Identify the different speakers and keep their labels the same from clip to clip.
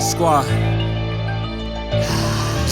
Speaker 1: Squad.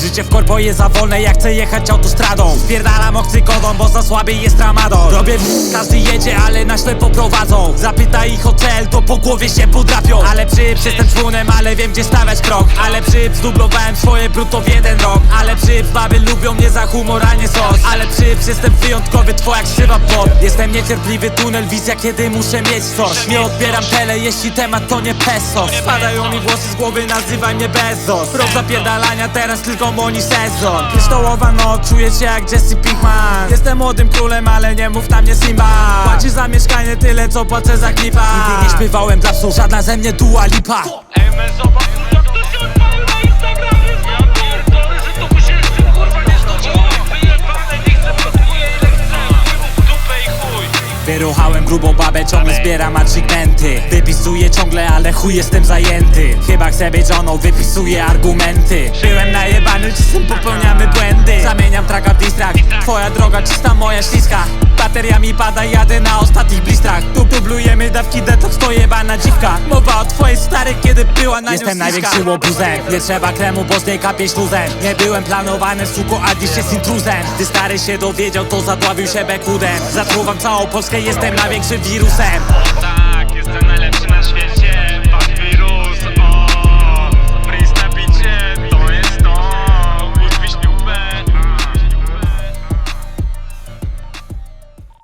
Speaker 1: Życie w korpo jest za wolne, jak chcę jechać autostradą. Spierdalam oksykodą, bo za słaby jest tramadol Robię w... każdy jedzie, ale na ślepo prowadzą Zapytaj ich o cel, to po głowie się podrapią. Ale przyps, jestem członem, ale wiem gdzie stawiać krok. Ale przyps, dublowałem swoje brutto w jeden rok. Ale przyps, baby lubią mnie za humor, a nie sos. Ale przyps, jestem wyjątkowy, twoja krzywa pod. Jestem niecierpliwy, tunel, wizja, kiedy muszę mieć coś. Nie odbieram tele, jeśli temat to nie peso Spadają mi włosy z głowy, nazywaj mnie Bezos. Rok zapierdalania, teraz tylko moni sezon. Kryształowa noc, czuję się jak Jesse Pinkman. Jestem młodym królem, ale nie mów na mnie Simba. Płacisz za mieszkanie tyle, co płacę za klipa. Nigdy nie śpiewałem dla psów, żadna ze mnie Dua Lipa Wyruchałem grubą babę, ciągle zbieram achievementy Wypisuję ciągle, ale chuj jestem zajęty. Chyba chcę być żoną, wypisuję argumenty. Byłem najebany, czasem popełniamy błędy. Zamieniam traka w distrack Twoja droga czysta, moja śliska Bateria mi pada, jadę na ostatnich blistrach. Tu dublujemy dawki detox, to jebana dziwka. Mowa o twojej starej, kiedy była na Jestem największy łobuzem Nie trzeba kremu, bo z niej kapie śluzem. Nie byłem planowany, suko, a dziś jest intruzem. Gdy stary się dowiedział, to zadławił się bekudem. Zatruwam całą Polskę, jestem największym wirusem